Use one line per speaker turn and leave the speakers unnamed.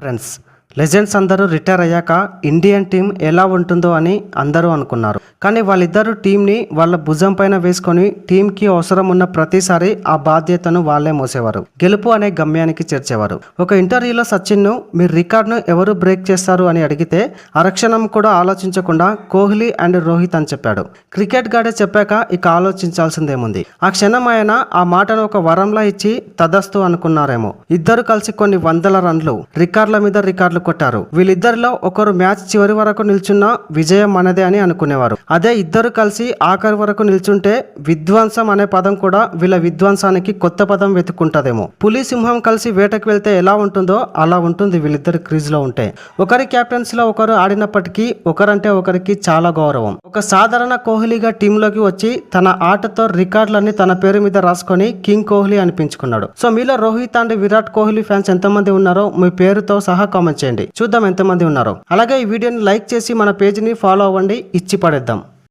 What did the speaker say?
friends. Legends అందరూ retire అయ్యాక Indian team ఎలా ఉంటుందో అని అందరూ అనుకున్నారు. కానీ వాళ్ళిద్దరూ టీంని వాళ్ళ భుజం పైన వేసుకొని టీంకి అవసరం ఉన్న ప్రతిసారి ఆ బాధ్యతను వాళ్ళే మోసేవారు. గెలుపు అనే గమ్యానికి చేర్చేవారు. ఒక ఇంటర్వ్యూలో సచిన్ను మీ రికార్డ్ను ఎవరు బ్రేక్ చేస్తారు? అని అడిగితే అరక్షణం కూడా ఆలోచించకుండా కోహ్లీ అండ్ రోహిత్ అని చెప్పాడు. క్రికెట్ గాడే చెప్పాక ఇక ఆలోచించాల్సిందేముంది. ఆ క్షణం ఆయన ఆ మాటను ఒక వరంలా ఇచ్చి తదస్తు అనుకున్నారేమో. ఇద్దరు కలిసి కొన్ని వందల రన్లు రికార్డుల మీద రికార్డులు కొట్టారు. వీళ్ళిద్దరిలో ఒకరు మ్యాచ్ చివరి వరకు నిల్చున్న విజయం మనదే అని అనుకునేవారు. అదే ఇద్దరు కలిసి ఆఖరి వరకు నిల్చుంటే విధ్వంసం అనే పదం కూడా వీళ్ళ విధ్వంసానికి కొత్త పదం వెతుక్కుంటదేమో. పులి సింహం కలిసి వేటకు వెళ్తే ఎలా ఉంటుందో అలా ఉంటుంది వీళ్ళిద్దరు క్రీజ్లో ఉంటే. ఒకరి కెప్టెన్సీ లో ఒకరు ఆడినప్పటికీ ఒకరంటే ఒకరికి చాలా గౌరవం. ఒక సాధారణ కోహ్లీగా టీంలోకి వచ్చి తన ఆటతో రికార్డులన్నీ తన పేరు మీద రాసుకొని కింగ్ కోహ్లీ అనిపించుకున్నాడు. సో మీలో రోహిత్ అండ్ విరాట్ కోహ్లీ ఫ్యాన్స్ ఎంతమంది ఉన్నారో మీ పేరుతో సహా కామెంట్ చేయండి. చూద్దాం ఎంతమంది ఉన్నారో. అలాగే ఈ వీడియోని లైక్ చేసి మన పేజ్ని ఫాలో అవ్వండి. ఇచ్చి పడేద్దాం.